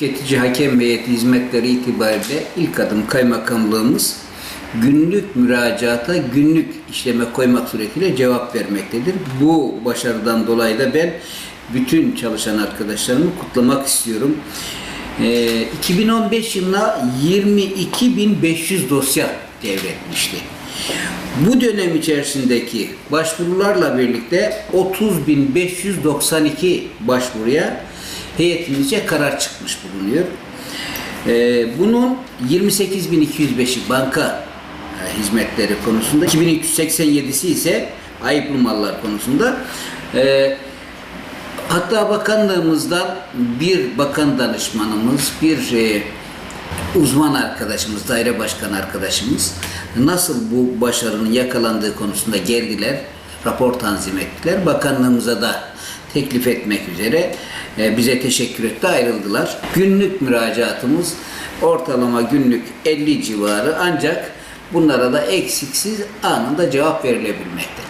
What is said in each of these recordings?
Tüketici hakem ve hizmetleri itibariyle ilk adım kaymakamlığımız günlük müracaata günlük işleme koymak suretiyle cevap vermektedir. Bu başarıdan dolayı da ben bütün çalışan arkadaşlarımı kutlamak istiyorum. Ee, 2015 yılına 22.500 dosya devretmişti. Bu dönem içerisindeki başvurularla birlikte 30.592 başvuruya heyetimizce karar çıkmış bulunuyor. Ee, bunun 28.205'i banka e, hizmetleri konusunda, 2387'si ise ayıplı mallar konusunda. Ee, hatta bakanlığımızdan bir bakan danışmanımız, bir e, uzman arkadaşımız, daire başkan arkadaşımız nasıl bu başarının yakalandığı konusunda geldiler, rapor tanzim ettiler. Bakanlığımıza da teklif etmek üzere e, bize teşekkür etti, ayrıldılar. Günlük müracaatımız ortalama günlük 50 civarı ancak bunlara da eksiksiz anında cevap verilebilmekte.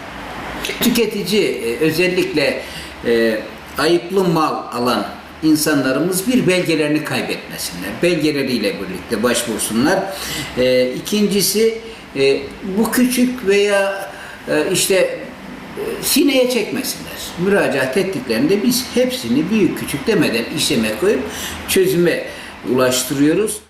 Tüketici e, özellikle e, ayıplı mal alan insanlarımız bir belgelerini kaybetmesinler. Belgeleriyle birlikte başvursunlar. İkincisi bu küçük veya işte sineye çekmesinler. Müracaat ettiklerinde biz hepsini büyük küçük demeden işleme koyup çözüme ulaştırıyoruz.